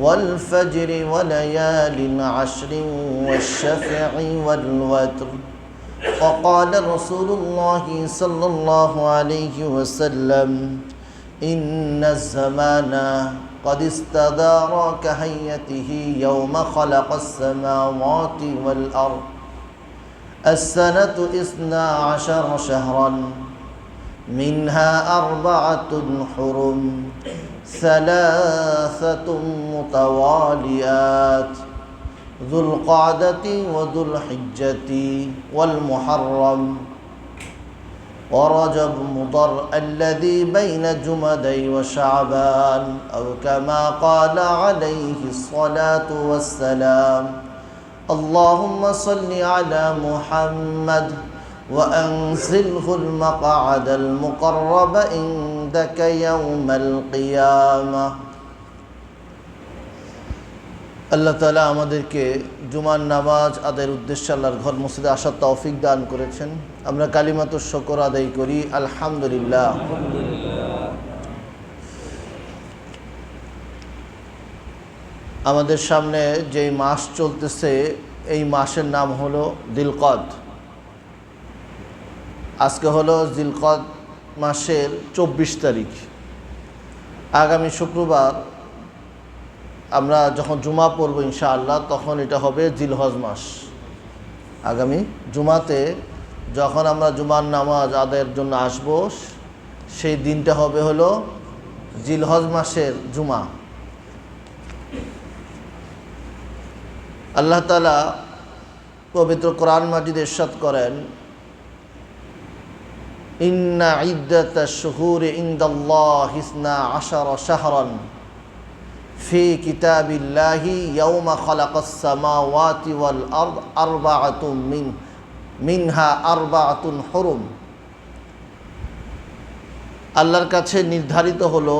والفجر وليال عشر والشفع والوتر. وقال رسول الله صلى الله عليه وسلم إن الزمان قد استدار كهيته يوم خلق السماوات والأرض. السنة إثنا عشر شهرا منها أربعة حرم ثلاثة متواليات ذو القعدة وذو الحجة والمحرم. ورجب مضر الذي بين جمدي وشعبان أو كما قال عليه الصلاة والسلام اللهم صل على محمد وأنزله المقعد المقرب عندك يوم القيامة আল্লাহ তালা আমাদেরকে জুমার নামাজ আদায়ের উদ্দেশ্যে আল্লাহর ঘর মসজিদে আসার তৌফিক দান করেছেন আমরা কালিমাত শকর আদায় করি আলহামদুলিল্লাহ আমাদের সামনে যেই মাস চলতেছে এই মাসের নাম হলো দিলকদ আজকে হলো জিলকদ মাসের চব্বিশ তারিখ। আগামী শুক্রবার আমরা যখন জুমা পড়ব ইনশাআল্লাহ, তখন এটা হবে জিলহজ মাস। আগামী জুমাতে যখন আমরা জুমার নামাজ আদায়ের জন্য আসব, সেই দিনটা হবে হলো জিলহজ মাসের জুমা। আল্লাহ তালা পবিত্র কোরআন মাজিদ এরশাদ করেন ইন্না ইদ্দাত শুহুর ইন্দাল্লাহ হিসনা আশার শাহরন ফি কিতাবিল্লাহি ইয়াউমা খালাকাস সামাওয়াতি ওয়াল আরদ আরবাআতুম মিন, মিনহা আরবাআতুন হুরুম। আল্লাহর কাছে নির্ধারিত হলো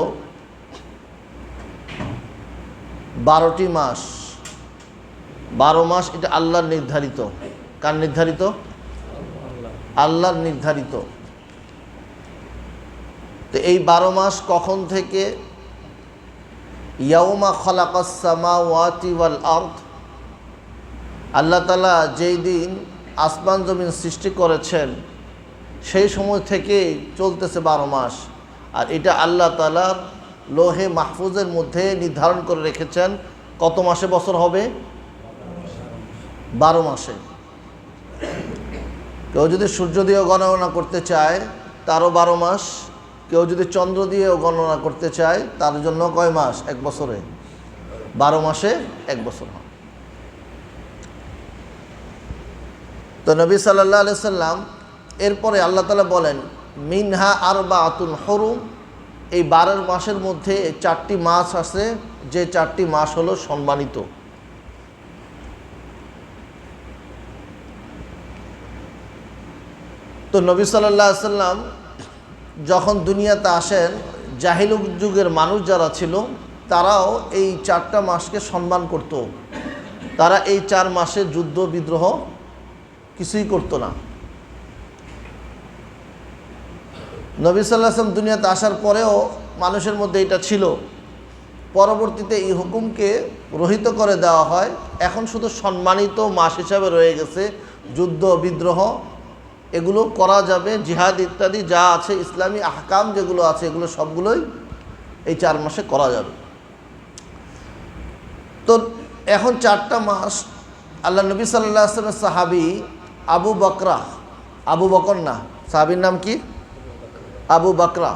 বারোটি মাস। বারো মাস এটা আল্লাহর নির্ধারিত। কার নির্ধারিত? আল্লাহর নির্ধারিত। তো এই বারো মাস কখন থেকে? ইয়াউমা খলাকাসমা ওয়াতি ওয়াল আর্থ আল্লাহ তালা যেই দিন আসমান জমিন সৃষ্টি করেছেন, সেই সময় থেকে চলতেছে বারো মাস। আর এটা আল্লাহ তালার লোহে মাহফুজের মধ্যে নির্ধারণ করে রেখেছেন। কত মাসে বছর হবে? বারো মাসে। কেউ যদি সূর্য দিয়েও গণনা করতে চায়, তারও বারো মাস। কেউ যদি চন্দ্র দিয়েও গণনা করতে চায়, তার জন্য কয় মাস? এক বছরে। বারো মাসে এক বছর হয়। তো নবী সাল্লাহ আলি সাল্লাম এরপরে আল্লাহ তালা বলেন, মিনহা আর বা আতুন হরুম। এই বারোর মাসের মধ্যে চারটি মাস আছে, যে চারটি মাস হলো সম্মানিত। তো নবী সাল্লাহ সাল্লাম যখন দুনিয়াতে আসেন, জাহিলুক যুগের মানুষ যারা ছিল, তারাও এই চারটা মাসকে সম্মান করত। তারা এই চার মাসে যুদ্ধ, বিদ্রোহ কিছুই করতো না। নবী সাল্লাম দুনিয়াতে আসার পরেও মানুষের মধ্যে এটা ছিল। পরবর্তীতে এই হুকুমকে রহিত করে দেওয়া হয়। এখন শুধু সম্মানিত মাস হিসাবে রয়ে গেছে, যুদ্ধ, বিদ্রোহ। এগুলো করা যাবে, জিহাদ ইত্যাদি যা আছে, ইসলামী আহকাম যেগুলো আছে, এগুলো সবগুলোই এই চার মাসে করা যাবে। তো এখন চারটা মাস, আল্লাহ নবী সাল্লাহ আসলামের সাহাবি আবু বকরা, আবু বকর না, সাহাবির নাম কি? আবু বকরা।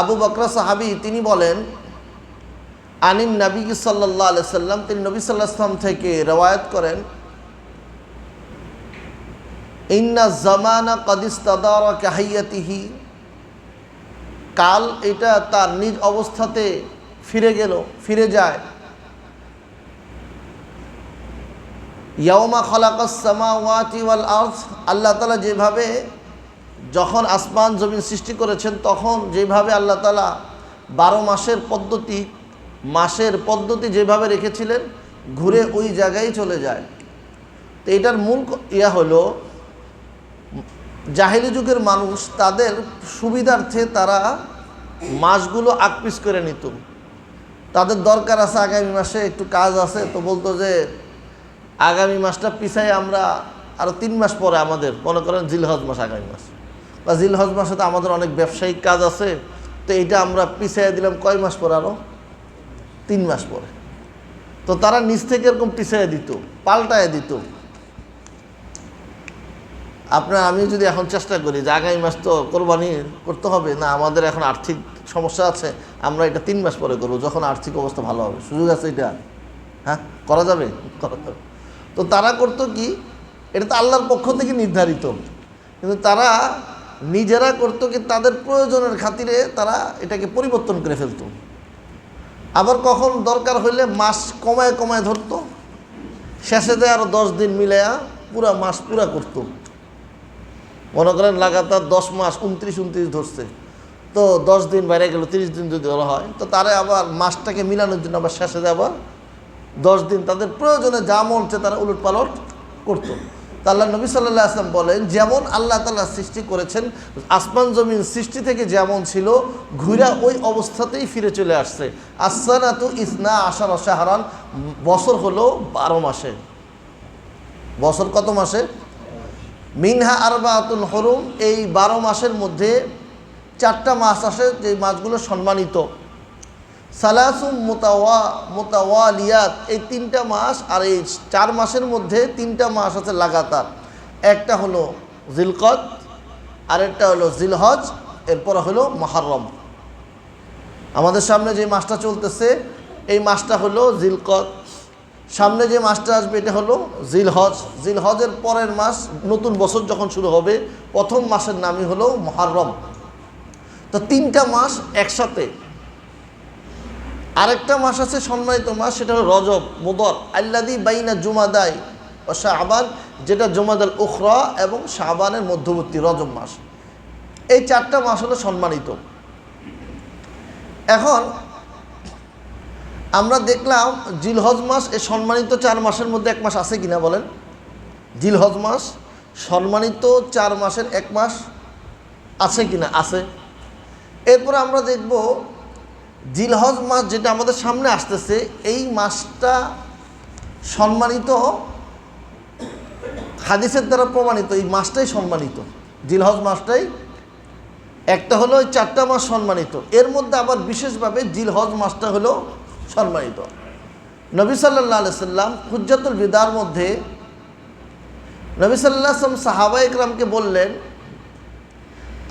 আবু বকরা সাহাবি, তিনি বলেন, আনিন নবী সাল্লাহ সাল্লাম তিনি নবী সাল্লাহ সাল্লাম থেকে রওয়ায়ত করেন ইন্না জামানা কদিস্তাদার কাহাইয়াতিহি কাল এটা তার নিজ অবস্থাতে ফিরে গেল, ফিরে যায়। ইয়াউমা খলাকাসমা ওয়াতি ওয়াল আর্থ আল্লাহ তালা যেভাবে যখন আসমান জমিন সৃষ্টি করেছেন, তখন যেভাবে আল্লাহ তালা বারো মাসের পদ্ধতি মাসের পদ্ধতি যেভাবে রেখেছিলেন, ঘুরে ওই জায়গায় চলে যায়। তো এটার মূল ইয়া হলো জাহেলি যুগের মানুষ তাদের সুবিধার্থে তারা মাসগুলো আকপিস করে নিত। তাদের দরকার আছে আগামী মাসে একটু কাজ আছে, তো বলতো যে আগামী মাসটা পিছাই আমরা আরও তিন মাস পরে আমাদের, মনে করেন জিলহজ মাস আগামী মাস। বা জিলহজ মাসে তো আমাদের অনেক ব্যবসায়িক কাজ আছে, তো এইটা আমরা পিছাইয়া দিলাম কয় মাস পরে আরও তিন মাস পরে। তো তারা নিজ থেকে এরকম পিছাইয়া দিত, পাল্টায় দিত। আপনার আমি যদি এখন চেষ্টা করি যে আগামী মাস তো কোরবানি করতে হবে, না, আমাদের এখন আর্থিক সমস্যা আছে, আমরা এটা তিন মাস পরে করব, যখন আর্থিক অবস্থা ভালো হবে। সুযোগ আছে এটা? হ্যাঁ? করা যাবে? করা যাবে। তো তারা করতো কি, এটা তো আল্লাহর পক্ষ থেকে নির্ধারিত, কিন্তু তারা নিজেরা করতো কি, তাদের প্রয়োজনের খাতিরে তারা এটাকে পরিবর্তন করে ফেলতো। আবার কখন দরকার হইলে মাস কমায় কমায় ধরতো, শেষে দেয় আরও দশ দিন মিলায়া পুরা মাস পুরা করতো। মনে করেন লাগাতার দশ মাস উনত্রিশ উনত্রিশ ধরছে। তো দশ দিন বাইরে গেল, তিরিশ দিন যদি ধরা হয়, তো তারা আবার মাসটাকে মিলানোর জন্য আবার শেষে আবার দশ দিন তাদের প্রয়োজনে যা মন চায় তারা উলট পালট করতো আল্লাহ নবী সাল্লাহ আসলাম বলেন, যেমন আল্লাহ তাল্লাহ সৃষ্টি করেছেন, আসমান জমিন সৃষ্টি থেকে যেমন ছিল, ঘুরা ওই অবস্থাতেই ফিরে চলে আসছে। আসানা তো ইসনা আশার শাহরান, বছর হলো বারো মাসে। বছর কত মাসে? মিনহা আরবাতুল হরুম, এই বারো মাসের মধ্যে চারটা মাস আসে যে মাছগুলো সম্মানিত। সালাসুম মোতাওয়া, মোতাওয়ালিয়াত, এই তিনটা মাস আর এই চার মাসের মধ্যে তিনটা মাস আছে লাগাতার। একটা হলো জিলকত আরেকটা হলো জিলহজ, এরপর হলো মহারম। আমাদের সামনে যে মাসটা চলতেছে, এই মাসটা হলো জিলকত সামনে যে মাসটা আসবে এটা হলো জিলহজ। জিলহজের পরের মাস নতুন বছর যখন শুরু হবে, প্রথম মাসের নামই হলো মহারম। তো তিনটা মাস একসাথে। আরেকটা মাস আছে সম্মানিত মাস, সেটা হলো রজব, মুদর। আল্লাদি বাইনা জুমাদাই ও শাহবান যেটা জুমাদাল উখরা এবং শাহবানের মধ্যবর্তী রজব মাস। এই চারটা মাস হলো সম্মানিত। এখন আমরা দেখলাম জিলহজ মাস এ সম্মানিত চার মাসের মধ্যে এক মাস আছে কিনা বলেন? জিলহজ মাস সম্মানিত চার মাসের এক মাস আছে কিনা? আছে। এরপর আমরা দেখব জিলহজ মাস যেটা আমাদের সামনে আসতেছে, এই মাসটা সম্মানিত হাদিসের দ্বারা প্রমাণিত, এই মাসটাই সম্মানিত। জিলহজ মাসটাই একটা হলো ওই চারটা মাস সম্মানিত। এর মধ্যে আবার বিশেষভাবে জিলহজ মাসটা হলো সম্মানিত। নবী সাল্লাহ সাল্লাম হুজ্জাতুল বিদার মধ্যে নবী সাল্লাহ আসলাম সাহাবা ইকরামকে বললেন,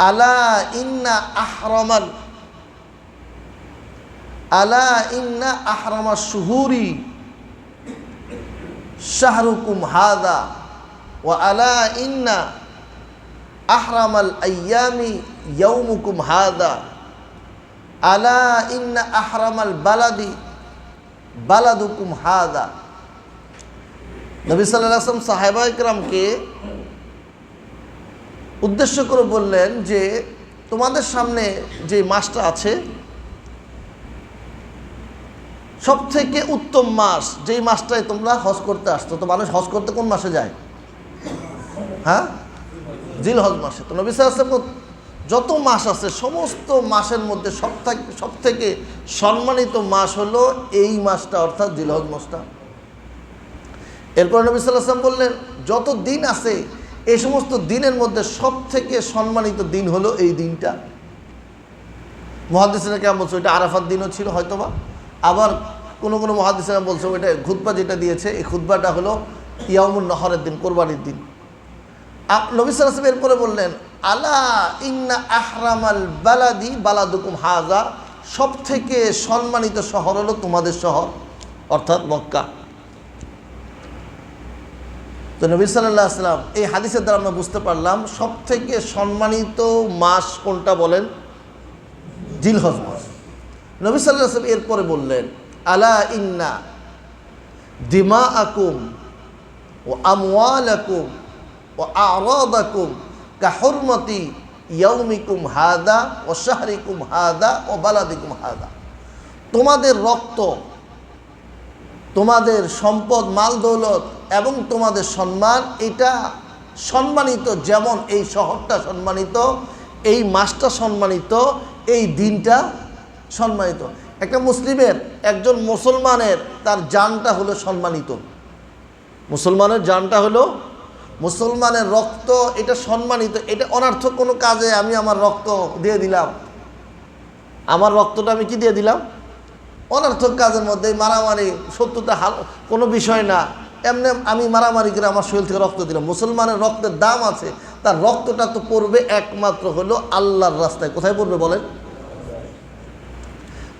আলা ইন্না আহরমান, আলা ইন্না আহরামা শুহুরি, শাহরুকুম হাদা ও আলা ইন্না আহরামাল আয়ামি ইয়ৌমুকুম হাদা, আলা ইন্না আহরামাল বালাদি বালাদুকুম হাদা। নবী সাল্লাহ আসলাম সাহেবা ইকরামকে উদ্দেশ্য করে বললেন যে, তোমাদের সামনে যে মাসটা আছে সব থেকে উত্তম মাস যেই মাসটায় তোমরা হজ করতে আসতো তো মানুষ হজ করতে কোন মাসে যায়? হ্যাঁ? জিল হজ মাসে। তো নবী সাল্লাম যত মাস আছে, সমস্ত মাসের মধ্যে সব সব থেকে সম্মানিত মাস হলো এই মাসটা, অর্থাৎ জিলহজ মাসটা। এরপর নবী সাল্লাম বললেন, যত দিন আছে, এই সমস্ত দিনের মধ্যে সব থেকে সম্মানিত দিন হলো এই দিনটা। মহাদিসের কেমন বলছে ওইটা আরাফার দিনও ছিল হয়তোবা। আবার কোনো কোনো মহাদিসাম বলছে, ওইটা খুদ্া যেটা দিয়েছে, এই খুদ্বাটা হলো ইয়ামুন নহরের দিন, কোরবানির দিন। নবী সালাম এরপরে বললেন আলা ইন্না আহরামাল বালাদি বালাদুকুম হাজা সব থেকে সম্মানিত শহর হলো তোমাদের শহর, অর্থাৎ মক্কা। তো নবী সাল্লাহ আসলাম এই হাদিসের দ্বারা আমরা বুঝতে পারলাম সব থেকে সম্মানিত মাস কোনটা বলেন? জিলহজ মাস। নবী সাল্লাহ আসলাম এরপরে বললেন, আলা ইন্না দিমা আকুম ও আমওয়াল আকুম ও আরদ আকুম কাহরমতি ইয়ৌমিকুম হাদা ও শাহরিকুম হাদা ও বালাদিকুম হাদা। তোমাদের রক্ত, তোমাদের সম্পদ, মাল, দৌলত এবং তোমাদের সম্মান, এটা সম্মানিত, যেমন এই শহরটা সম্মানিত, এই মাসটা সম্মানিত, এই দিনটা সম্মানিত। একটা মুসলিমের, একজন মুসলমানের তার জানটা হলো সম্মানিত। মুসলমানের জানটা হলো মুসলমানের রক্ত, এটা সম্মানিত, এটা অনার্থক কোনো কাজে আমি আমার রক্ত দিয়ে দিলাম। আমার রক্তটা আমি কি দিয়ে দিলাম? অনার্থক কাজের মধ্যে মারামারি, শত্রুতা হাল, কোনো বিষয় না। এমনি আমি মারামারি করে আমার শরীর থেকে রক্ত দিলাম। মুসলমানের রক্তের দাম আছে, তার রক্তটা তো পড়বে একমাত্র হলো আল্লাহর রাস্তায়। কোথায় পড়বে বলেন?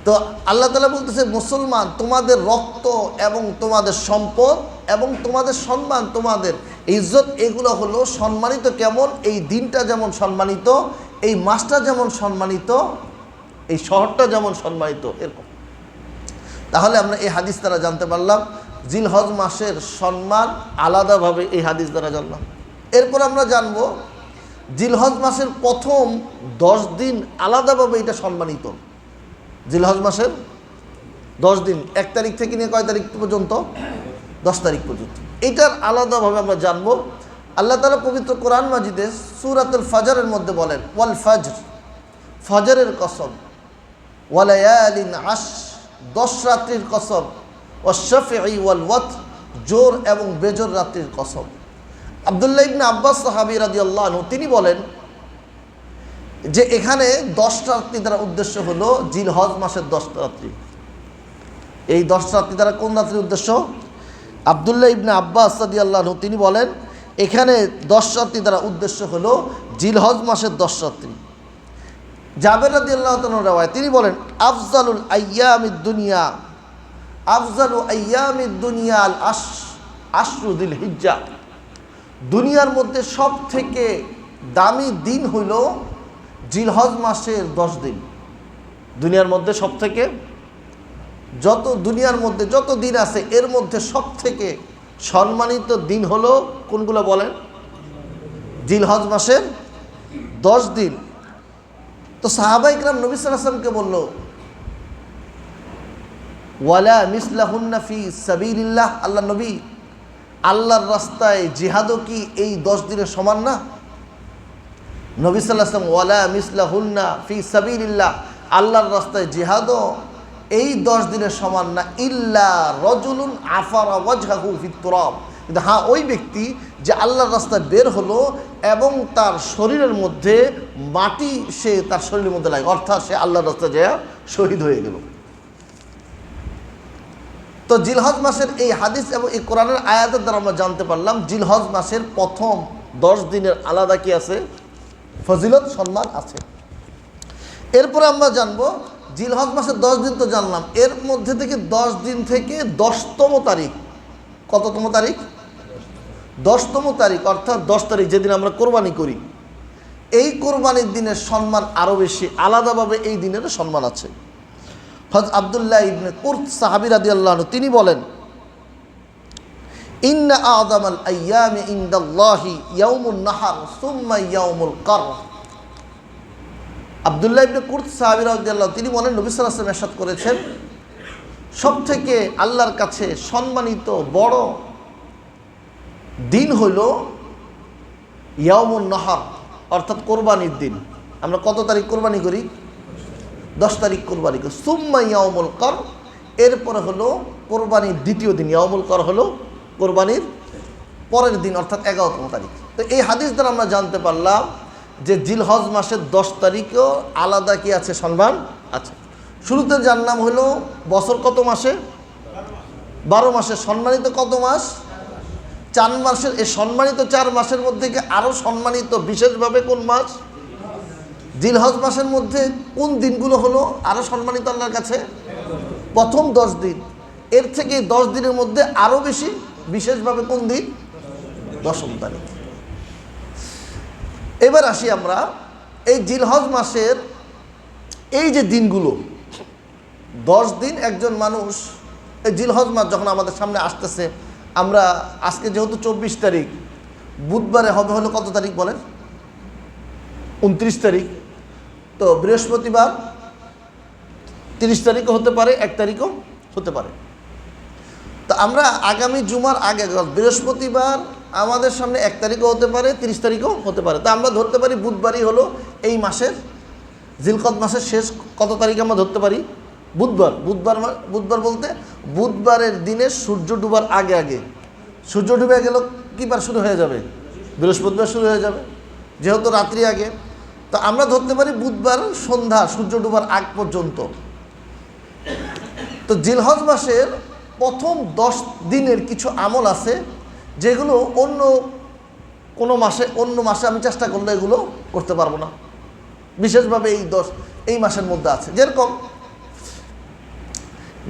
তো আল্লাহ তালা বলতেছে, মুসলমান, তোমাদের রক্ত এবং তোমাদের সম্পদ এবং তোমাদের সম্মান তোমাদের ইজ্জত এগুলো হলো সম্মানিত কেমন? এই দিনটা যেমন সম্মানিত, এই মাসটা যেমন সম্মানিত, এই শহরটা যেমন সম্মানিত, এরকম। তাহলে আমরা এই হাদিস দ্বারা জানতে পারলাম, জিলহজ মাসের সম্মান আলাদাভাবে এই হাদিস দ্বারা জানলাম। এরপর আমরা জানব, জিলহজ মাসের প্রথম দশ দিন আলাদাভাবে এটা সম্মানিত। জিলহজ মাসের দশ দিন, এক তারিখ থেকে নিয়ে কয় তারিখ পর্যন্ত? দশ তারিখ পর্যন্ত। এটার আলাদাভাবে আমরা জানব। আল্লাহ তালা পবিত্র কোরআন মাজিদে সুরাতুল ফাজারের মধ্যে বলেন, ওয়াল ফাজর ফজরের কসম। ওয়ালায়ালিন আশ দশ রাত্রির কসম। ও শফি ওয়াল ওয়াত জোর এবং বেজোর রাত্রির কসম। আবদুল্লাহ ইবনে আব্বাস সাহাবি রাজি আল্লাহ তিনি বলেন যে এখানে দশ রাত্রি দ্বারা উদ্দেশ্য হলো জিল হজ মাসের দশ রাত্রি। এই দশ রাত্রি দ্বারা কোন রাত্রির উদ্দেশ্য? আবদুল্লাহ ইবনে আব্বাস সাদি আল্লাহ তিনি বলেন, এখানে দশ রাত্রি দ্বারা উদ্দেশ্য হলো জিলহজ মাসের দশ রাত্রি জাবের রাদি আল্লাহ রেওয়ায় তিনি বলেন, আফজালুল আয়ামিদ দুনিয়া, আফজালু আয়ামিদ দুনিয়া আল আশ আশরুদ্দিল হিজ্জা দুনিয়ার মধ্যে সব থেকে দামি দিন হইল জিলহজ মাসের দশ দিন। দুনিয়ার মধ্যে সব থেকে যত দুনিয়ার মধ্যে, যত দিন আছে, এর মধ্যে সব থেকে সম্মানিত দিন হলো কোনগুলো বলেন? জিলহজ মাসের দশ দিন। তো সাহাবাইকরাম নবী সাল্লামকে বলল, ওয়ালা মিসলাহুন্না ফি সাবিলিল্লাহ আল্লাহ নবী, আল্লাহর রাস্তায় জিহাদও কি এই দশ দিনের সমান না? নবী সাল্লাম ওয়ালা মিসলাহুন্না ফি সাবিলিল্লাহ আল্লাহর রাস্তায় জিহাদও এই দশ দিনের সমান না, ইল্লা রজুলুন আফারা ওয়াজহাহু ফি তুরাব। কিন্তু হ্যাঁ ওই ব্যক্তি যে আল্লাহর রাস্তায় বের হলো এবং তার শরীরের মধ্যে মাটি সে তার শরীরের মধ্যে লাগে অর্থাৎ সে আল্লাহর রাস্তায় যায় শহীদ হয়ে গেল। তো জিলহজ মাসের এই হাদিস এবং এই কোরআনের আয়াতের দ্বারা আমরা জানতে পারলাম, জিলহজ মাসের প্রথম দশ দিনের আলাদা কি আছে? ফজিলত, সম্মান আছে। এরপরে আমরা জানব জিলহজ মাসের দশ দিন তো জানলাম। এর মধ্যে থেকে দশ দিন থেকে দশতম তারিখ। কততম তারিখ? দশতম তারিখ, অর্থাৎ দশ তারিখ যেদিন আমরা কোরবানি করি। এই কোরবানির দিনের সম্মান আরও বেশি, আলাদাভাবে এই দিনের সম্মান আছে। হজ আবদুল্লাহ ইবনে কুর্ত সাহাবির আদি আল্লাহ তিনি বলেন, ইন্না আদম আল ইন্দাল্লাহি ইয়াউমুন নাহার সুম্মা ইয়াউমুল কর আবদুল্লাহ ইবনে কুর্ত সাহাবির আদি তিনি বলেন, নবী সাল্লাহ আসলাম এরশাদ করেছেন সব থেকে আল্লাহর কাছে সম্মানিত বড় দিন হইল ইয়ামুন নাহার, অর্থাৎ কোরবানির দিন। আমরা কত তারিখ কোরবানি করি? দশ তারিখ কোরবানি করি। সুম্মা ইয়ামুল কর, এরপরে হলো কোরবানির দ্বিতীয় দিন। ইয়ামুল কর হলো কোরবানির পরের দিন, অর্থাৎ এগারোতম তারিখ। তো এই হাদিস দ্বারা আমরা জানতে পারলাম যে জিলহজ মাসের দশ তারিখেও আলাদা কি আছে সম্মান আছে। শুরুতে যার নাম হলো বছর কত মাসে? বারো মাসে। সম্মানিত কত মাস? চার মাসের, এই সম্মানিত চার মাসের মধ্যে কি আরও সম্মানিত বিশেষভাবে কোন মাস? জিলহজ মাসের মধ্যে কোন দিনগুলো হলো আরও সম্মানিত আল্লাহর কাছে? প্রথম দশ দিন। এর থেকে দশ দিনের মধ্যে আরও বেশি বিশেষভাবে কোন দিন? দশম তারিখ। এবার আসি আমরা এই জিলহজ মাসের এই যে দিনগুলো, দশ দিন একজন মানুষ এই জিলহজ মাস যখন আমাদের সামনে আসতেছে, আমরা আজকে যেহেতু চব্বিশ তারিখ, বুধবারে হবে হলো কত তারিখ বলেন? উনত্রিশ তারিখ। তো বৃহস্পতিবার তিরিশ তারিখও হতে পারে, এক তারিখও হতে পারে। তো আমরা আগামী জুমার আগে, বৃহস্পতিবার আমাদের সামনে এক তারিখও হতে পারে, তিরিশ তারিখও হতে পারে। তা আমরা ধরতে পারি বুধবারই হলো এই মাসের, জিলকত মাসের শেষ, কত তারিখে আমরা ধরতে পারি? বুধবার। বুধবার বুধবার বলতে বুধবারের দিনে সূর্য ডুবার আগে আগে। সূর্য ডুবে গেল কী বার শুরু হয়ে যাবে? বৃহস্পতিবার শুরু হয়ে যাবে, যেহেতু রাত্রি আগে। তো আমরা ধরতে পারি বুধবার সন্ধ্যা সূর্য ডুবার আগ পর্যন্ত। তো জিলহজ মাসের প্রথম দশ দিনের কিছু আমল আছে যেগুলো অন্য কোনো মাসে, অন্য মাসে আমি চেষ্টা করলে এগুলো করতে পারব না। বিশেষভাবে এই দশ, এই মাসের মধ্যে আছে। যেরকম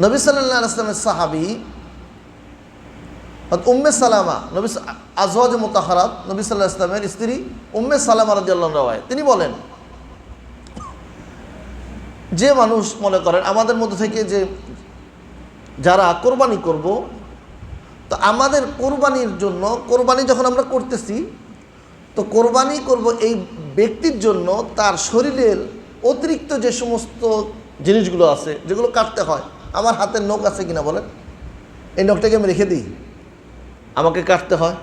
নবী সাল্লাহ আসলামের সাহাবি উম্মে সালামা, নবী আজওয়াজ মোতাহারাত নবী সাল্লাহ ইসলামের স্ত্রী উম্মে সালামা রাজি আল্লাহ রায় তিনি বলেন, যে মানুষ মনে করেন, আমাদের মধ্যে থেকে যে যারা কোরবানি করব তো আমাদের কোরবানির জন্য, কোরবানি যখন আমরা করতেছি, তো কোরবানি করব এই ব্যক্তির জন্য তার শরীরের অতিরিক্ত যে সমস্ত জিনিসগুলো আছে, যেগুলো কাটতে হয়, আমার হাতের নখ আছে কিনা বলেন? এই নখটাকে আমি রেখে দিই। আমাকে কাটতে হয়।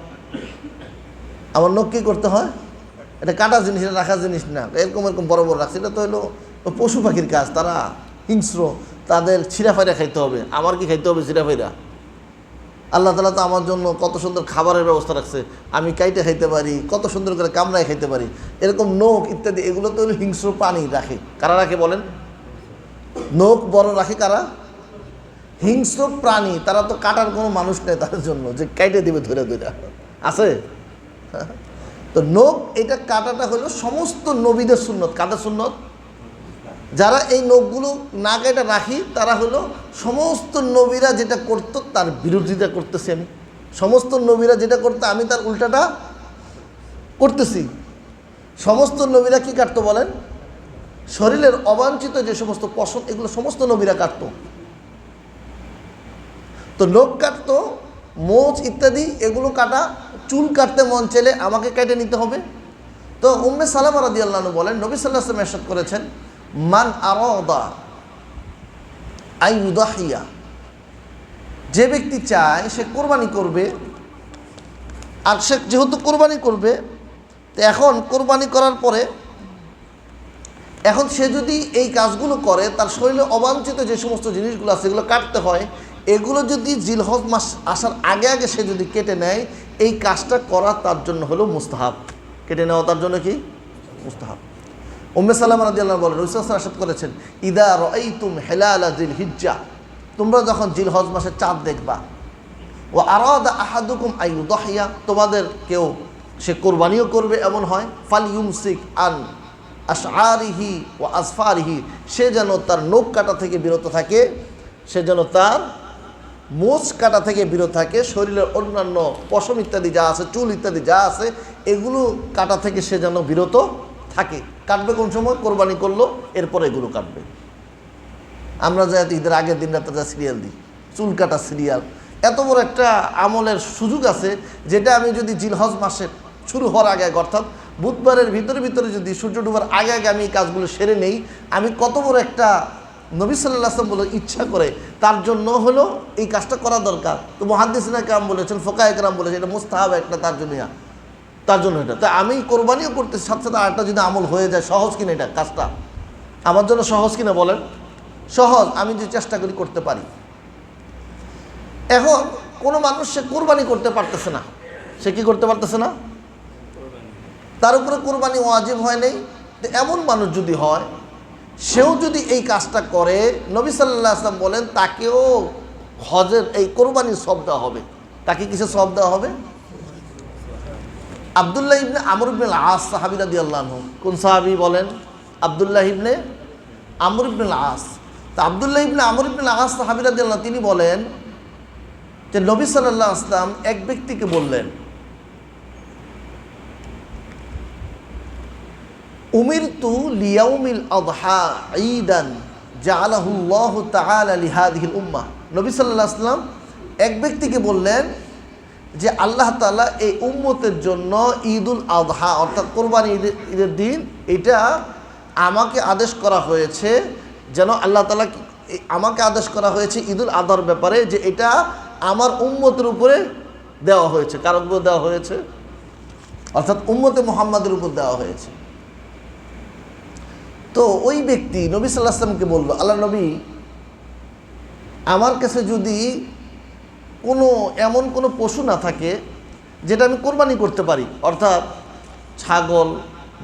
আমার নখ কী করতে হয়? এটা কাটা জিনিস, এটা রাখা জিনিস না। এরকম এরকম বড় বড় রাখছে। এটা তো হলো পশু পাখির কাজ, তারা হিংস্র, তাদের ছিঁড়া ফাইরা খাইতে হবে। আমার কি খাইতে হবে ছিঁড়াফাইরা আল্লাহ তালা তো আমার জন্য কত সুন্দর খাবারের ব্যবস্থা রাখছে। আমি কাইটে খাইতে পারি, কত সুন্দর করে কামড়ায় খাইতে পারি। এরকম নখ ইত্যাদি, এগুলো তো হিংস্র প্রাণী রাখে। কারা রাখে বলেন? নখ বড় রাখে কারা? হিংস্র প্রাণী, তারা তো কাটার কোনো মানুষ নেই তাদের জন্য, যে কাইটে দিবে ধরে ধরে। আছে? তো নখ, এটা কাটাটা হলো সমস্ত নবীদের সুন্নত। কাদের সুন্নত? যারা এই নখগুলো না কেটে রাখি, তারা হলো সমস্ত নবীরা যেটা করতো তার বিরোধিতা করতেছি আমি। সমস্ত নবীরা যেটা করতো, আমি তার উল্টাটা করতেছি। সমস্ত নবীরা কি কাটতো বলেন? শরীরের অবাঞ্ছিত যে সমস্ত পশম, এগুলো সমস্ত নবীরা কাটতো। তো নখ কাটতো, মোচ ইত্যাদি, এগুলো কাটা, চুল কাটতে মন চেলে আমাকে কেটে নিতে হবে। তো উম্মে সালাম রাদি আল্লাহ বলেন, নবী সাল্লাহ আসলাম করেছেন মান আরদা আই উদাহিয়া যে ব্যক্তি চায় সে কোরবানি করবে, আর সে যেহেতু কোরবানি করবে, তো এখন কোরবানি করার পরে, এখন সে যদি এই কাজগুলো করে, তার শরীরে অবাঞ্ছিত যে সমস্ত জিনিসগুলো আছে সেগুলো কাটতে হয়, এগুলো যদি জিলহজ মাস আসার আগে আগে সে যদি কেটে নেয়, এই কাজটা করা তার জন্য হলো মুস্তাহাব। কেটে নেওয়া তার জন্য কি? মুস্তাহাব। উম্মে সালাম রাজি বলেন, রুসাল আসাদ করেছেন, ইদা রই তুম হেলালা জিল হিজ্জা তোমরা যখন জিলহজ মাসে চাঁদ দেখবা ও আরাদা আহাদুকুম আইউদাহিয়া তোমাদের কেউ সে কোরবানিও করবে এমন হয় ফাল ইউমসিক আন আশআরিহি ও আসফারিহি সে যেন তার নখ কাটা থেকে বিরত থাকে, সে যেন তার মোচ কাটা থেকে বিরত থাকে, শরীরের অন্যান্য পশম ইত্যাদি যা আছে, চুল ইত্যাদি যা আছে, এগুলো কাটা থেকে সে যেন বিরত থাকে। কাটবে কোন সময়? কোরবানি করল, এরপরে এগুলো কাটবে। আমরা যা ঈদের আগের দিন রাতে যা সিরিয়াল দিই, চুল কাটা সিরিয়াল এত বড় একটা আমলের সুযোগ আছে, যেটা আমি যদি জিলহজ মাসে শুরু হওয়ার আগে অর্থাৎ বুধবারের ভিতরে ভিতরে যদি সূর্য ডুবার আগে আগে আমি এই কাজগুলো সেরে নেই, আমি কত বড় একটা নবী সাল্লাহ আসলাম বলে ইচ্ছা করে, তার জন্য হলো এই কাজটা করা দরকার। তো মহাদিসিনা কাম বলেছেন ফোকা একরাম বলেছেন, এটা মুস্তাহাব একটা তার জন্য। তার জন্য এটা। তো আমি কোরবানিও করতে সাথে সাথে আরেকটা যদি আমল হয়ে যায়, সহজ কিনা এটা কাজটা? আমার জন্য সহজ কিনা বলেন? সহজ, আমি যে চেষ্টা করি করতে পারি। এখন কোনো মানুষ সে কোরবানি করতে পারতেছে না। সে কি করতে পারতেছে না? তার উপরে কোরবানি ওয়াজিব হয় নেই। তো এমন মানুষ যদি হয়, সেও যদি এই কাজটা করে, নবী সাল্লাহ আসলাম বলেন, তাকেও হজের এই কোরবানির সব দেওয়া হবে। তাকে কিসে সব দেওয়া হবে? আবদুল্লাহ ইবনে আমর ইবনে আস সাহাবি রাদি আল্লাহ কোন সাহাবি বলেন? আবদুল্লাহ ইবনে আমর ইবনে আস তা আবদুল্লাহ ইবনে আমর ইবনে আস সাহাবি রাদি আল্লাহ তিনি বলেন যে নবী আলাইহি আসলাম এক ব্যক্তিকে বললেন, উমিরতু লিয়াউমিল আদহা ঈদান জাআলাহুল্লাহ তাআলা লিহাদিহিল উম্মাহ। নবী সাল্লাল্লাহু আলাইহি আসলাম এক ব্যক্তিকে বললেন যে আল্লাহ তালা এই উম্মতের জন্য ঈদুল আদহা অর্থাৎ কোরবানি ঈদের ঈদের দিন, এটা আমাকে আদেশ করা হয়েছে যেন আল্লাহ তালা আমাকে আদেশ করা হয়েছে ঈদুল আদহার ব্যাপারে যে এটা আমার উম্মতের উপরে দেওয়া হয়েছে। কার উপর দেওয়া হয়েছে? অর্থাৎ উম্মতে মোহাম্মদের উপর দেওয়া হয়েছে। তো ওই ব্যক্তি নবী সাল্লাহ আসলামকে বলল, আল্লাহ নবী, আমার কাছে যদি কোনো, এমন কোনো পশু না থাকে যেটা আমি কোরবানি করতে পারি। অর্থাৎ ছাগল,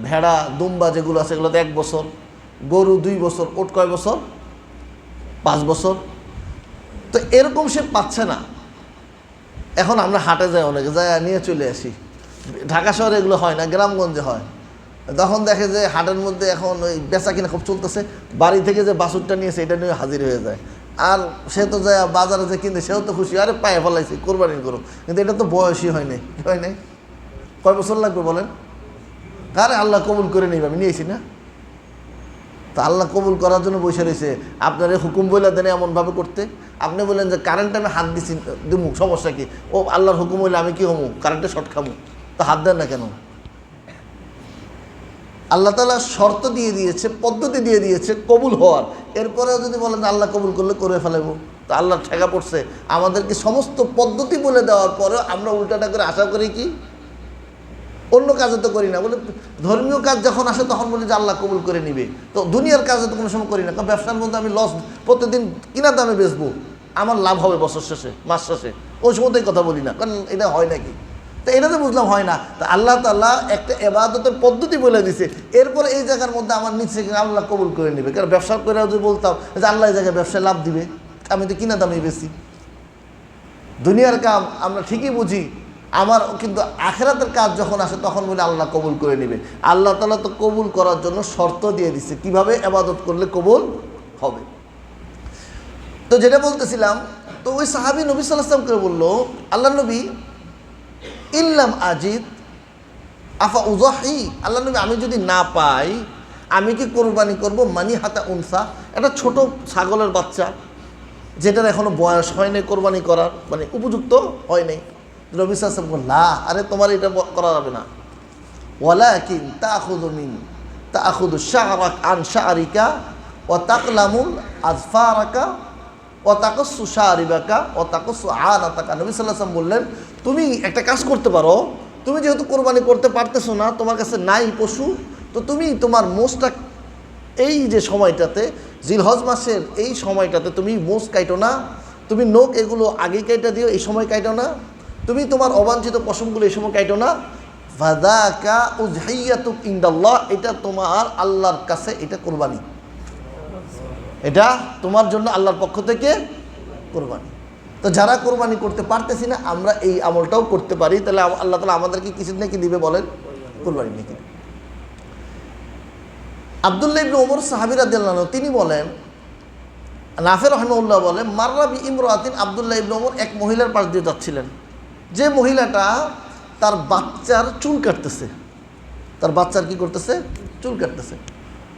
ভেড়া, দুম্বা যেগুলো আছে, এগুলোতে এক বছর, গরু দুই বছর, ওট কয় বছর? পাঁচ বছর। তো এরকম সে পাচ্ছে না। এখন আমরা হাটে যাই, অনেকে যাই নিয়ে চলে আসি। ঢাকা শহরে এগুলো হয় না, গ্রামগঞ্জে হয়। তখন দেখে যে হাটের মধ্যে এখন ওই বেচা কিনা খুব চলতেছে। বাড়ি থেকে যে বাসুরটা নিয়েছে, এটা নিয়ে হাজির হয়ে যায়। আর সে তো যায় বাজারে যে কিনতে সেও তো খুশি। আরে পায়ে ফেলাইছে কোরবানি করো কিন্তু এটা তো বয়সই হয় নাই। হয় নাই? কয় বছর লাগবে বলেন? আরে আল্লাহ কবুল করে নিবে? আমি নিয়েছি না। তা আল্লাহ কবুল করার জন্য বসে রয়েছে। আপনার এই হুকুম বলে দেন এমনভাবে করতে। আপনি বললেন যে কারেন্টে আমি হাত দিছি, দিমু, সমস্যা কি? ও আল্লাহর হুকুম হইলে আমি কি হমু? কারেন্টে শর্ট খামু। তা হাত দেন না কেন? আল্লাহ তালা শর্ত দিয়ে দিয়েছে, পদ্ধতি দিয়ে দিয়েছে কবুল হওয়ার। এরপরেও যদি বলেন আল্লাহ কবুল করলে করে ফেলাবো। তো আল্লাহ ঠেকা পড়ছে। আমাদেরকে সমস্ত পদ্ধতি বলে দেওয়ার পরেও আমরা উল্টাটা করে আশা করি কি? অন্য কাজে তো করি না। বলে ধর্মীয় কাজ যখন আসে তখন বলি যে আল্লাহ কবুল করে নিবে। তো দুনিয়ার কাজে তো কোনো সময় করি না। কারণ ব্যবসার মধ্যে আমি লস প্রতিদিন কিনা দামে বেচবো। আমার লাভ হবে বছর শেষে, মাস শেষে। ওই সময়তেই কথা বলি না। কারণ এটা হয় নাকি? তো এটা তো বুঝলাম হয় না। তা আল্লাহ তাল্লাহ একটা এবাদতের পদ্ধতি বলে দিছে। এরপরে এই জায়গার মধ্যে আমার নিচে আল্লাহ কবুল করে নেবে। কারণ ব্যবসা করে যদি বলতাম যে আল্লাহ এই জায়গায় ব্যবসায় লাভ দিবে আমি তো কিনা দামে বেশি দুনিয়ার কাম আমরা ঠিকই বুঝি। আমার কিন্তু আখেরাতের কাজ যখন আসে তখন বলে আল্লাহ কবুল করে নেবে। আল্লাহ তালা তো কবুল করার জন্য শর্ত দিয়ে দিছে। কীভাবে আবাদত করলে কবুল হবে? তো যেটা বলতেছিলাম, তো ওই সাহাবি নবী সাল্লাম করে বলল আল্লাহ নবী ইল্লাম আজিদ, আফা উজাহি, আল্লাহ নবী, আমি যদি না পাই, আমি কি কোরবানি করব? মানি হাতা উনসা। একটা ছোট ছাগলের বাচ্চা, যেটার এখনও বয়স হয় নাই কোরবানি করার মানে উপযুক্ত হয় নাই। রবি না, আরে তোমার এটা করা যাবে না। ওয়ালা কিন তা মিন তা খুদু শাহরাক আন শাহরিকা ও তাকলামুল আজফারাকা ও তাকসু শাহরিবাকা ও তাকসু আন আতাকা নবী সাল্লাম বললেন, তুমি একটা কাজ করতে পারো, তুমি যেহেতু কোরবানি করতে পারতেছো না, তোমার কাছে নাই পশু, তো তুমি তোমার মোষটা এই যে সময়টাতে, জিলহজ মাসের এই সময়টাতে তুমি মোষ কাইটো না, তুমি নোক এগুলো আগে কাইটা দিও, এই সময় কাইটো না, তুমি তোমার অবাঞ্ছিত পশমগুলো এই সময় কাইটো না। ভাদাকা উজহাইয়াতুক ইন্দাল্লাহ, এটা তোমার আল্লাহর কাছে এটা কোরবানি। এটা তোমার জন্য আল্লাহর পক্ষ থেকে কোরবানি। তো যারা কোরবানি করতে পারতেছি না, আমরা এই আমলটাও করতে পারি। তাহলে আল্লাহ তালা আমাদেরকে কিছু নাকি দিবে বলেন? কোরবানি নাকি। দিবে আবদুল্লাহ ইবনে ওমর সাহাবি রাদিয়াল্লাহু তিনি বলেন, নাফের রহমউল্লাহ বলেন মার্রাবি ইমরাতিন আবদুল্লাহ ইবনে ওমর এক মহিলার পাশ দিয়ে যাচ্ছিলেন। যে মহিলাটা তার বাচ্চার চুল কাটতেছে। তার বাচ্চার কি করতেছে? চুল কাটতেছে।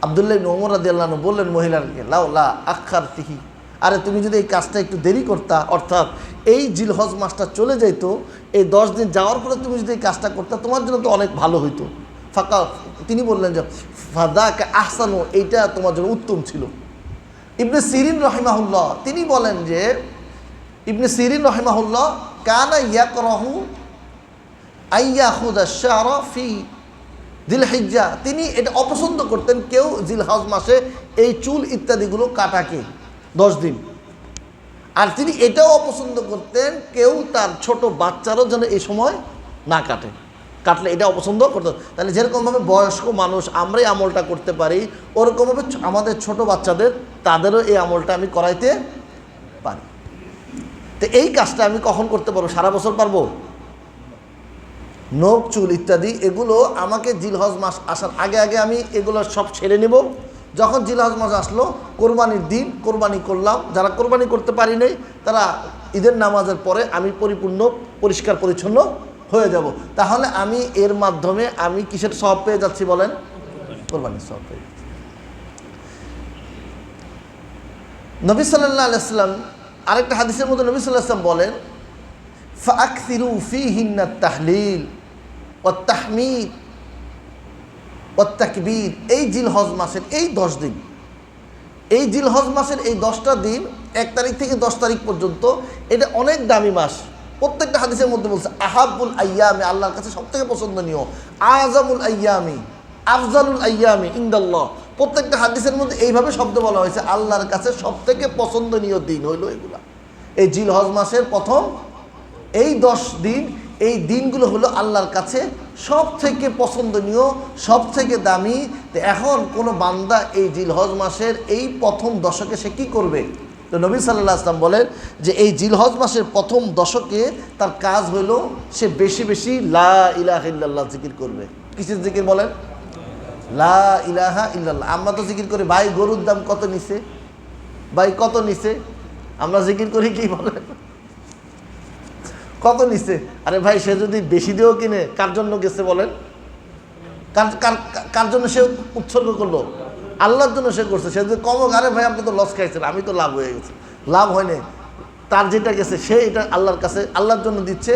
আবদুল্লাহ ওমর রাদিয়াল্লাহু বললেন মহিলাকে লাউ লা আখার তিহি আরে তুমি যদি এই কাজটা একটু দেরি করতা, অর্থাৎ এই জিলহজ মাসটা চলে যাইতো, এই দশ দিন যাওয়ার পরে তুমি যদি এই কাজটা করতা, তোমার জন্য তো অনেক ভালো হইতো। ফাঁকা, তিনি বললেন যে, ফাদাকা আহসানো, এইটা তোমার জন্য উত্তম ছিল। ইবনে সিরিন রহিমাহুল্লাহ, তিনি বলেন যে, ইবনে সিরিন রহিমাহুল্লাহ, কানা ইয়াকরাহু আইয়াহুদা শারা ফি দিলহিজ্জা তিনি এটা অপছন্দ করতেন কেউ জিলহজ মাসে এই চুল ইত্যাদিগুলো কাটাকে দশ দিন। আর তিনি এটাও অপছন্দ করতেন কেউ তার ছোট বাচ্চারও যেন এই সময় না কাটে। কাটলে এটা অপছন্দ করতো। তাহলে যেরকমভাবে বয়স্ক মানুষ আমরাই আমলটা করতে পারি, ওরকমভাবে আমাদের ছোট বাচ্চাদের তাদেরও এই আমলটা আমি করাইতে পারি। তো এই কাজটা আমি কখন করতে পারব? সারা বছর পারব? নখ, চুল ইত্যাদি, এগুলো আমাকে জিলহজ মাস আসার আগে আগে আমি এগুলো সব ছেড়ে নেব। যখন জিলহজ মাস আসলো, কোরবানির দিন, কোরবানি করলাম। যারা কোরবানি করতে পারি নাই, তারা ঈদের নামাজের পরে আমি পরিপূর্ণ, পরিষ্কার, পরিচ্ছন্ন হয়ে যাব। তাহলে আমি এর মাধ্যমে আমি কিসের সব পেয়ে যাচ্ছি বলেন? কোরবানির সব পেয়ে নবী সাল্লাহ আলাইসাল্লাম আরেকটা হাদিসের মধ্যে নবী সাল্লাহ বলেন ফাকসিরু ফিহিন্না তাহলিল। ও তাহমিদ ও তাকবীর, এই জিলহজ মাসের এই দশ দিন, এই জিলহজ মাসের এই দশটা দিন, এক তারিখ থেকে দশ তারিখ পর্যন্ত, এটা অনেক দামি মাস। প্রত্যেকটা হাদিসের মধ্যে বলছে, আহাবুল আয়ামি আল্লাহর কাছে সব থেকে পছন্দনীয়। আজামুল আয়ামি আফজালুল আয়ামি ইন্দাল্লাহ। প্রত্যেকটা হাদিসের মধ্যে এইভাবে শব্দ বলা হয়েছে, আল্লাহর কাছে সব থেকে পছন্দনীয় দিন হইল এগুলা। এই জিলহজ মাসের প্রথম এই দশ দিন এই দিনগুলো হলো আল্লাহর কাছে সব থেকে পছন্দনীয় সব থেকে দামি। তো এখন কোনো বান্দা এই জিলহজ মাসের এই প্রথম দশকে সে কী করবে? তো নবী সাল্লাহ আসলাম বলেন যে এই জিলহজ মাসের প্রথম দশকে তার কাজ হলো সে বেশি বেশি লা ইলাহা ইল্লাল্লাহ জিকির করবে। কিসের জিকির বলেন? লা ইলাহা ইল্লাল্লাহ। আমরা তো জিকির করি, ভাই গরুর দাম কত নিছে? ভাই কত নিছে? আমরা জিকির করি কি বলেন? কত নিচ্ছে? আরে ভাই, সে যদি বেশি দিয়েও কিনে, কার জন্য গেছে বলেন? কার কার কার জন্য সে উৎসর্গ করল? আল্লাহর জন্য সে করছে। সে যদি কমক আরে ভাই, আপনি তো লস খাইছেন, আমি তো লাভ হয়ে গেছে। লাভ হয়নি তার যেটা গেছে, সে এটা আল্লাহর কাছে, আল্লাহর জন্য দিচ্ছে।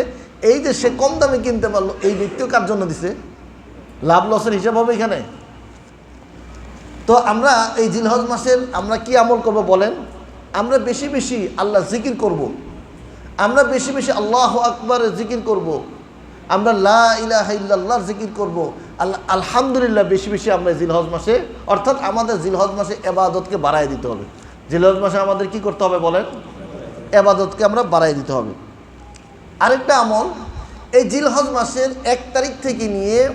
এই যে সে কম দামে কিনতে পারল, এই ব্যক্তিও কার জন্য দিছে? লাভ লসের হিসাব হবে এখানে। তো আমরা এই জিলহজ মাসের আমরা কি আমল করব বলেন? আমরা বেশি বেশি আল্লাহ জিকির করব। আমরা বেশি বেশি আল্লাহ আকবরের জিকির করব। আমরা লা ইলাহা জিকির করব। আল্লাহ আলহামদুলিল্লাহ বেশি বেশি আমরা জিলহজ মাসে, অর্থাৎ আমাদের জিলহজ মাসে এবাদতকে বাড়াই দিতে হবে। জিলহজ মাসে আমাদের কি করতে হবে বলেন? এবাদতকে আমরা বাড়াই দিতে হবে। আরেকটা আমল, এই জিলহজ মাসের এক তারিখ থেকে নিয়ে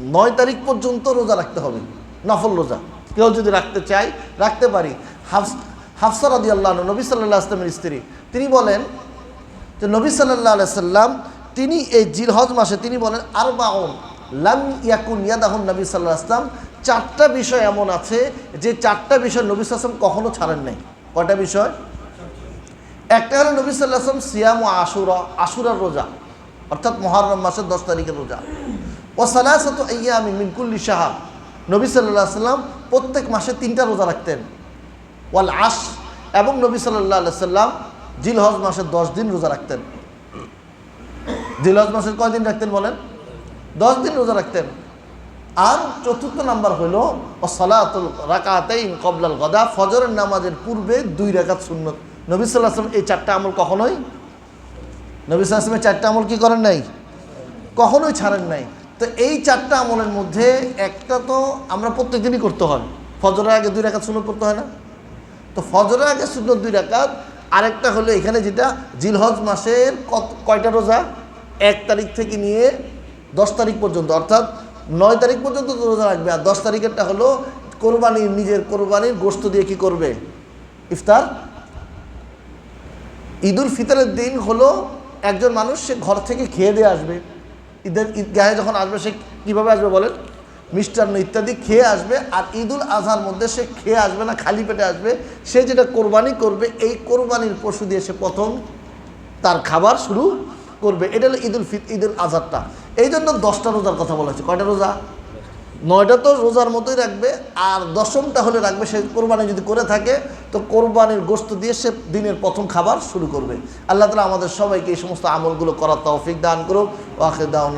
নয় তারিখ পর্যন্ত রোজা রাখতে হবে। নফল রোজা। কেউ যদি রাখতে চায়, রাখতে পারি। হাফস হাফসা রাদি আল্লাহ নবী সাল্লাহ আসলামের স্ত্রী। তিনি বলেন যে নবী সাল্লাহ আলাইসাল্লাম তিনি এই জিলহজ মাসে তিনি বলেন আর বাউন লাম ইয়াকুন ইয়াদাহুন নবী সাল্লাহ আসলাম চারটা বিষয় এমন আছে যে চারটা বিষয় নবী সাল্লাম কখনো ছাড়েন নাই। কয়টা বিষয়? একটা হলো নবী সাল্লাহ আসলাম সিয়াম ও আশুরা, আশুরার রোজা, অর্থাৎ মহারম মাসের দশ তারিখের রোজা। ও সালাসত ইয়ামি মিনকুল্লি সাহা নবী সাল্লাহ সাল্লাম প্রত্যেক মাসে তিনটা রোজা রাখতেন। ওয়াল আশ এবং নবী সাল্লাহ সাল্লাম জিলহজ মাসের দশ দিন রোজা রাখতেন। জিলহজ মাসের কয়দিন রাখতেন বলেন? দশ দিন রোজা রাখতেন। আর চতুর্থ নাম্বার হইল ও সালাতুল রাকাতেইন কবলাল গদা, ফজরের নামাজের পূর্বে দুই রাকাত সুন্নত। নবী সাল্লাহ আসলাম এই চারটা আমল কখনোই নবী সাল্লাহ আসলামের চারটা আমল কি করেন নাই? কখনোই ছাড়েন নাই। তো এই চারটা আমলের মধ্যে একটা তো আমরা প্রত্যেক দিনই করতে হয়। ফজরের আগে দুই রাকাত সুন্নত করতে হয় না? তো ফজরের আগে সুন্নত দুই রাকাত, আরেকটা হলো এখানে যেটা জিলহজ মাসের কত, কয়টা রোজা? এক তারিখ থেকে নিয়ে দশ তারিখ পর্যন্ত, অর্থাৎ নয় তারিখ পর্যন্ত তো রোজা রাখবে, আর দশ তারিখেরটা হলো কোরবানির নিজের কোরবানির গোস্ত দিয়ে কি করবে? ইফতার। ঈদুল ফিতরের দিন হলো একজন মানুষ সে ঘর থেকে খেয়ে দিয়ে আসবে। ঈদের ঈদগাহে যখন আসবে সে কীভাবে আসবে বলেন? মিষ্টান্ন ইত্যাদি খেয়ে আসবে আর ঈদুল আজহার মধ্যে সে খেয়ে আসবে না, খালি পেটে আসবে। সে যেটা কোরবানি করবে, এই কোরবানির পশু দিয়ে সে প্রথম তার খাবার শুরু করবে। এটা হলো ঈদুল ফিত, ঈদুল আজহারটা। এই জন্য দশটা রোজার কথা বলা হয়েছে। কয়টা রোজা? নয়টা তো রোজার মতোই রাখবে। আর দশমটা হলে রাখবে সে কোরবানি যদি করে থাকে, তো কোরবানির গোস্ত দিয়ে সে দিনের প্রথম খাবার শুরু করবে। আল্লাহ তালা আমাদের সবাইকে এই সমস্ত আমলগুলো করার তৌফিক দান করুক। ওয়াকে দান